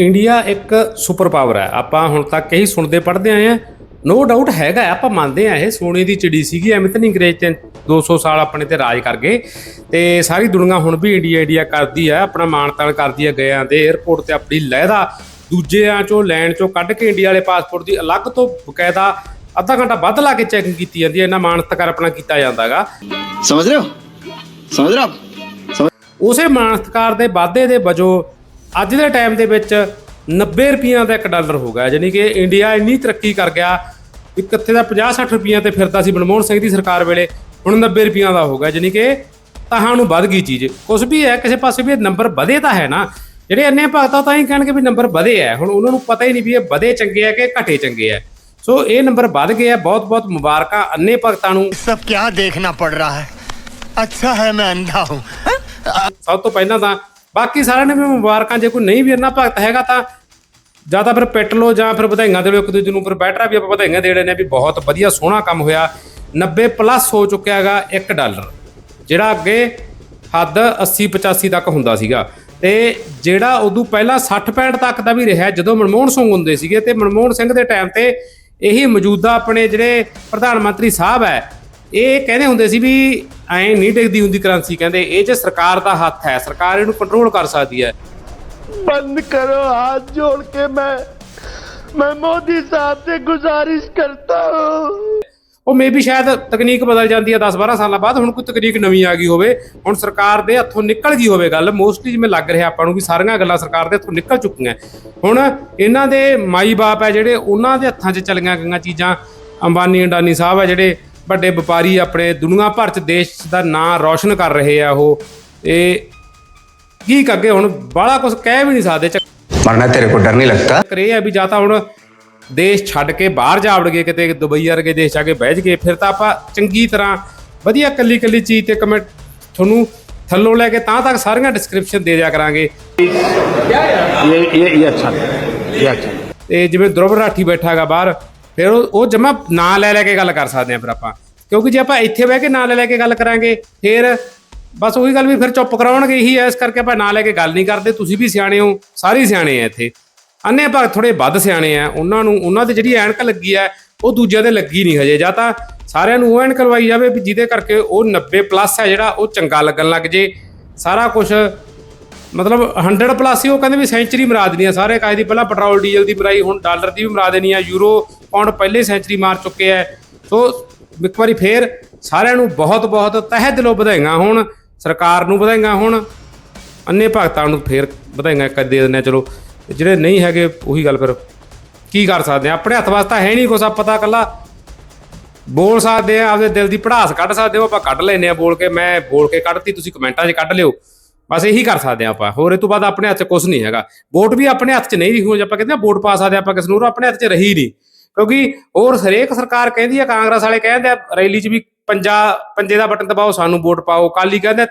India ਇੱਕ super power ਹੈ। ਆਪਾਂ ਹੁਣ ਤੱਕ ਇਹੀ ਸੁਣਦੇ ਪੜ੍ਹਦੇ ਆਏ ਆ ਨੋ ਡਾਊਟ ਹੈਗਾ ਆਪਾਂ ਮੰਨਦੇ ਆ ਇਹ। ਸੋਨੇ ਦੀ ਚਿੜੀ ਸੀਗੀ ਐਵੇਂ ਤਾਂ ਨਹੀਂ ਅੰਗਰੇਜ਼ ਤੇ 200 ਸਾਲ ਆਪਣੇ ਤੇ ਰਾਜ ਕਰ ਗਏ। ਤੇ ਸਾਰੀ ਦੁਨੀਆ ਹੁਣ ਵੀ ਇੰਡੀਆ ਇੰਡੀਆ ਕਰਦੀ ਆ ਆਪਣਾ ਮਾਣ ਤਾਣ ਕਰਦੀ ਆ ਗਿਆ ਦੇ 에ਅਰਪੋਰਟ ਤੇ ਆਪਣੀ ਲਹਿਦਾ। ਦੂਜਿਆਂ ਚੋਂ ਲੈਣ ਚੋਂ ਕੱਢ ਕੇ ਇੰਡੀਆ ਵਾਲੇ ਪਾਸਪੋਰਟ ਦੀ ਅਲੱਗ ਤੋਂ ਬਕਾਇਦਾ ਅੱਧਾ ਘੰਟਾ ਵੱਧ ਲਾ ਕੇ ਚੈਕਿੰਗ ਕੀਤੀ ਜਾਂਦੀ ਹੈ। ਇਹਨਾਂ ਮਾਨਤ ਕਰ ਆਪਣਾ ਕੀਤਾ ਜਾਂਦਾਗਾ ਸਮਝ ਰਹੇ ਹੋ? ਸਮਝ ਰਹੇ ਹੋ? ਉਸੇ ਮਾਨਸਕਾਰ ਦੇ ਵਾਧੇ ਦੇ ਵਜੋਂ ਅੱਜ ਦੇ ਟਾਈਮ ਦੇ ਵਿੱਚ 90 ਰੁਪਈਆ ਦਾ 1 ਡਾਲਰ ਹੋ ਗਿਆ ਯਾਨੀ ਕਿ ਇੰਡੀਆ ਇੰਨੀ ਤਰੱਕੀ ਕਰ ਗਿਆ ਕਿ ਕਿੱਥੇ ਦਾ 50-60 ਰੁਪਈਆ ਤੇ ਫਿਰਦਾ ਸੀ ਮਨਮੋਹਨ ਸਿੰਘ ਦੀ ਸਰਕਾਰ ਵੇਲੇ ਹੁਣ 90 ਰੁਪਈਆ ਦਾ ਹੋ ਗਿਆ ਯਾਨੀ ਕਿ ਤਹਾਂ ਨੂੰ ਵੱਧ ਗਈ ਚੀਜ਼। ਕੁਝ ਵੀ ਹੈ ਕਿਸੇ ਪਾਸੇ ਵੀ ਨੰਬਰ ਵਧੇ ਤਾਂ ਹੈ ਨਾ ਜਿਹੜੇ ਅੰਨੇ ਭਗਤਾ ਤਾਂ ਹੀ ਕਹਿਣਗੇ ਵੀ ਨੰਬਰ ਵਧੇ ਆ ਹੁਣ ਉਹਨਾਂ ਨੂੰ ਪਤਾ ਹੀ ਨਹੀਂ ਵੀ ਇਹ ਵਧੇ ਚੰਗੇ ਆ ਕਿ ਘਟੇ ਚੰਗੇ ਆ ਸੋ ਇਹ ਨੰਬਰ ਵੱਧ ਗਏ ਆ ਬਹੁਤ ਬਹੁਤ ਮੁਬਾਰਕਾਂ ਅੰਨੇ ਭਗਤਾਂ ਨੂੰ। ਸਭ ਕੀ ਦੇਖਣਾ ਪੜ ਰਹਾ ਹੈ? ਅੱਛਾ ਹੈ ਮੈਂ ਅੰਧਾ ਹੂੰ। ਸਭ ਤੋਂ ਪਹਿਲਾਂ ਤਾਂ ਬਾਕੀ ਸਾਰਿਆਂ ਨੇ ਵੀ ਮੁਬਾਰਕਾਂ, ਜੇ ਕੋਈ ਨਹੀਂ ਵੀ ਇੰਨਾ ਭਗਤ ਹੈਗਾ ਤਾਂ ਜਾਂ ਤਾਂ ਫਿਰ ਪਿੱਟ ਲਓ ਜਾਂ ਫਿਰ ਵਧਾਈਆਂ ਦੇ ਲਓ ਇੱਕ ਦੂਜੇ ਨੂੰ, ਫਿਰ ਬੈਟਰ ਵੀ ਆਪਾਂ ਵਧਾਈਆਂ ਦੇ ਰਹੇ ਨੇ ਵੀ ਬਹੁਤ ਵਧੀਆ ਸੋਹਣਾ ਕੰਮ ਹੋਇਆ। 90 ਪਲੱਸ ਹੋ ਚੁੱਕਿਆ ਹੈਗਾ 1 ਡਾਲਰ, ਜਿਹੜਾ ਅੱਗੇ ਹੱਦ 80 85 ਤੱਕ ਹੁੰਦਾ ਸੀਗਾ। ਤੇ ਜਿਹੜਾ ਉਦੋਂ ਪਹਿਲਾਂ 60 65 ਤੱਕ ਦਾ ਵੀ ਰਿਹਾ, ਜਦੋਂ ਮਨਮੋਹਨ ਸਿੰਘ ਹੁੰਦੇ ਸੀਗੇ ਤੇ ਮਨਮੋਹਨ ਸਿੰਘ ਦੇ ਟਾਈਮ ਤੇ ਇਹੀ ਮੌਜੂਦਾ ਆਪਣੇ ਜਿਹੜੇ ਪ੍ਰਧਾਨ ਮੰਤਰੀ ਸਾਹਿਬ ਹੈ, ਇਹ ਕਹਿੰਦੇ ਹੁੰਦੇ ਸੀ ਵੀ ਐ ਨਹੀਂ ਡਿੱਗਦੀ ਹੁੰਦੀ ਕਰੰਸੀ ਕਹਿੰਦੇ ਇਹ ਜੇ ਸਰਕਾਰ ਦਾ ਹੱਥ ਹੈ ਸਰਕਾਰ ਇਹਨੂੰ ਕੰਟਰੋਲ ਕਰ ਸਕਦੀ ਹੈ। ਬੰਦ ਕਰੋ ਹੱਥ ਜੋੜ ਕੇ ਮੈਂ ਮੈਂ ਮੋਦੀ ਸਾਹਿਬ ਤੇ ਗੁਜ਼ਾਰਿਸ਼ ਕਰਤਾ ਹੂੰ। ਉਹ ਮੇਬੀ ਸ਼ਾਇਦ ਤਕਨੀਕ ਬਦਲ ਜਾਂਦੀ ਹੈ 10-12 ਸਾਲਾਂ ਬਾਅਦ ਹੁਣ ਕੋਈ ਤਕਨੀਕ ਨਵੀਂ ਆ ਗਈ ਹੋਵੇ ਹੁਣ ਸਰਕਾਰ ਦੇ ਹੱਥੋਂ ਨਿਕਲ ਗਈ ਹੋਵੇ ਗੱਲ। ਮੋਸਟਲੀ ਜਿਵੇਂ ਲੱਗ ਰਿਹਾ ਆਪਾਂ ਨੂੰ ਵੀ ਸਾਰੀਆਂ ਗੱਲਾਂ ਸਰਕਾਰ ਦੇ ਹੱਥੋਂ ਨਿਕਲ ਚੁੱਕੀਆਂ। ਹੁਣ ਇਹਨਾਂ ਦੇ ਮਾਈ ਬਾਪ ਹੈ ਜਿਹੜੇ ਉਹਨਾਂ ਦੇ ਹੱਥਾਂ 'ਚ ਚਲੀਆਂ ਗਈਆਂ ਚੀਜ਼ਾਂ। ਅੰਬਾਨੀ ਅੰਡਾਨੀ ਸਾਹਿਬ ਹੈ ਜਿਹੜੇ ਵੱਡੇ ਵਪਾਰੀ ਆਪਣੇ ਦੁਨੀਆ ਭਰ ਚ ਦੇਸ਼ ਦਾ ਨਾਂ ਰੌਸ਼ਨ ਕਰ ਰਹੇ ਆ ਉਹ। ਇਹ ਕੀ ਕਰਕੇ ਹੁਣ? ਬਾਹਲਾ ਕੁਝ ਕਹਿ ਵੀ ਨਹੀਂ ਸਕਦੇ। ਮਰਨਾ ਤੇਰੇ ਕੋ ਡਰ ਨਹੀਂ ਲੱਗਦਾ? ਕਰੇ ਆ ਵੀ ਜਾਂ ਹੁਣ ਦੇਸ਼ ਛੱਡ ਕੇ ਬਾਹਰ ਜਾ ਵੜਗੇ ਕਿਤੇ ਦੁਬਈ ਵਰਗੇ ਦੇਸ਼ ਆ ਕੇ ਬਹਿ ਜਗੇ ਫਿਰ ਤਾਂ ਆਪਾਂ ਚੰਗੀ ਤਰ੍ਹਾਂ ਵਧੀਆ ਕੱਲੀ ਕੱਲੀ ਚੀਜ਼ ਤੇ ਕਮੈਂਟ ਤੁਹਾਨੂੰ ਥੱਲੋਂ ਲੈ ਕੇ ਤਾਂ ਤੱਕ ਸਾਰੀਆਂ ਡਿਸਕ੍ਰਿਪਸ਼ਨ ਦੇ ਦਿਆ ਕਰਾਂਗੇ। ਇਹ ਇਹ ਅੱਛਾ। ਇਹ ਅੱਛਾ। ਤੇ ਜਿਵੇਂ ਦਰਬ ਰਾਠੀ ਬੈਠਾਗਾ ਬਾਹਰ ਫਿਰ ਉਹ ਉਹ ਜਮਾ ਨਾਂ ਲੈ ਲੈ ਕੇ ਗੱਲ ਕਰ ਸਕਦੇ ਆ ਫਿਰ ਆਪਾਂ। ਕਿਉਂਕਿ ਜੇ ਆਪਾਂ ਇੱਥੇ ਬਹਿ ਕੇ ਨਾਂ ਲੈ ਲੈ ਕੇ ਗੱਲ ਕਰਾਂਗੇ, ਫਿਰ ਬਸ ਉਹੀ ਗੱਲ ਵੀ ਫਿਰ ਚੁੱਪ ਕਰਾਉਣਗੇ ਹੀ ਐ ਇਸ ਕਰਕੇ ਆਪਾਂ ਨਾਂ ਲੈ ਕੇ ਗੱਲ ਨਹੀਂ ਕਰਦੇ। ਤੁਸੀਂ ਵੀ ਸਿਆਣੇ ਹੋ, ਸਾਰੇ ਸਿਆਣੇ ਆ ਇੱਥੇ। ਅੰਨੇ ਭਾਗ ਥੋੜੇ ਵੱਧ ਸਿਆਣੇ ਆ, ਉਹਨਾਂ ਨੂੰ ਉਹਨਾਂ ਤੇ ਜਿਹੜੀ ਐਨਕ ਲੱਗੀ ਆ, ਉਹ ਦੂਜਿਆਂ ਦੇ ਲੱਗੀ ਨਹੀਂ ਹਜੇ। ਜਾਂ ਤਾਂ ਸਾਰਿਆਂ ਨੂੰ ਉਹ ਐਨਕ ਲਵਾਈ ਜਾਵੇ ਵੀ ਜਿਹਦੇ ਕਰਕੇ ਉਹ 90 ਪਲੱਸ ਹੈ ਜਿਹੜਾ, ਉਹ ਚੰਗਾ ਲੱਗਣ ਲੱਗ ਜੇ। ਸਾਰਾ ਕੁਝ ਮਤਲਬ 100 ਪਲੱਸ ਹੀ ਉਹ ਕਹਿੰਦੇ ਵੀ ਸੈਂਚਰੀ ਮਰਾ ਦੇਣੀ ਆ। ਸਾਰੇ ਕਾਇ ਦੀ ਪਹਿਲਾਂ ਪੈਟਰੋਲ, ਡੀਜ਼ਲ ਦੀ ਮਰਾਈ, ਹੁਣ ਡਾਲਰ ਦੀ ਵੀ ਮਰਾ ਦੇਣੀ ਆ। ਯੂਰੋ ਪਾਉਂਡ ਪਹਿਲੇ ਸੈਂਚਰੀ ਮਾਰ ਚੁੱਕੇ ਆ। ਸੋ ਇੱਕ ਵਾਰੀ ਫੇਰ ਸਾਰਿਆਂ ਨੂੰ ਬਹੁਤ ਬਹੁਤ ਤਹਿ ਦਿਲੋਂ ਵਧਾਈਆਂ ਹੋਣ, ਸਰਕਾਰ ਨੂੰ ਵਧਾਈਆਂ ਹੋਣ, ਅੰਨੇ ਭਗਤਾਂ ਨੂੰ ਫੇਰ ਵਧਾਈਆਂ ਇੱਕ ਦੇ ਦਿੰਦੇ ਆ। ਚਲੋ, ਜਿਹੜੇ ਨਹੀਂ ਹੈਗੇ, ਉਹੀ ਗੱਲ ਫਿਰ ਕੀ ਕਰ ਸਕਦੇ ਆ? ਆਪਣੇ ਹੱਥ ਵਾਸਤਾ ਹੈ ਨਹੀਂ ਕੁਛ ਆ ਪਤਾ ਕੱਲਾ ਬੋਲ ਸਕਦੇ ਆ, ਆਪਦੇ ਦਿਲ ਦੀ ਪੜਾਸ ਕੱਢ ਸਕਦੇ ਹੋ ਆਪਾਂ ਕੱਢ ਲੈਨੇ ਆ ਬੋਲ ਕੇ। ਮੈਂ ਬੋਲ ਕੇ ਕੱਢਤੀ, ਤੁਸੀਂ ਕਮੈਂਟਾਂ 'ਚ ਕੱਢ ਲਿਓ। ਬਸ ਇਹੀ ਕਰ ਸਕਦੇ ਆਪਾਂ। ਹੋਰ ਇਹ ਤੋਂ ਬਾਅਦ ਆਪਣੇ ਹੱਥ 'ਚ ਕੁਝ ਨਹੀਂ ਹੈਗਾ। ਵੋਟ ਵੀ ਆਪਣੇ ਹੱਥ 'ਚ ਨਹੀਂ ਰਹੀ, ਹੁਣ ਆਪਾਂ ਕਹਿੰਦੇ ਆ ਵੋਟ ਪਾ ਸਕਦੇ ਆਪਾਂ ਕਿਸ ਨੂੰ ਆਪਣੇ ਹੱਥ 'ਚ ਰਹੀ ਨਹੀਂ। ਕਿਉਂਕਿ ਹੋਰ ਹਰੇਕ ਸਰਕਾਰ ਕਹਿੰਦੀ ਆ, ਕਾਂਗਰਸ ਵਾਲੇ ਕਹਿੰਦੇ ਆ, ਰੈਲੀ 'ਚ ਵੀ ਪੰਜਾ, ਪੰਜੇ ਦਾ ਬਟਨ ਦਬਾਓ, ਸਾਨੂੰ ਵੋਟ ਪਾਓ। ਕਾਲੀ ਕਹਿੰਦੇ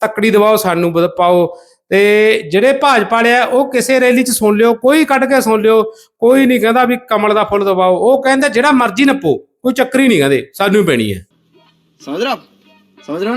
ਤੱਕੜੀ ਦਬਾਓ, ਸਾਨੂੰ ਪਾਓ। ਤੇ ਜਿਹੜੇ ਭਾਜਪਾ ਵਾਲੇ ਆ, ਉਹ ਕਿਸੇ ਰੈਲੀ 'ਚ ਸੁਣ ਲਿਓ, ਕੋਈ ਕੱਢ ਕੇ ਸੁਣ ਲਿਓ, ਕੋਈ ਨਹੀਂ ਕਹਿੰਦਾ ਵੀ ਕਮਲ ਦਾ ਫੁੱਲ ਦਬਾਓ। ਉਹ ਕਹਿੰਦੇ ਜਿਹੜਾ ਮਰਜ਼ੀ ਨੱਪੋ, ਕੋਈ ਚੱਕਰੀ ਨਹੀਂ ਕਹਿੰਦੇ, ਸਾਨੂੰ ਪੈਣੀ ਹੈ। ਸਮਝ ਰਹਾ? ਸਮਝ ਰਹਾ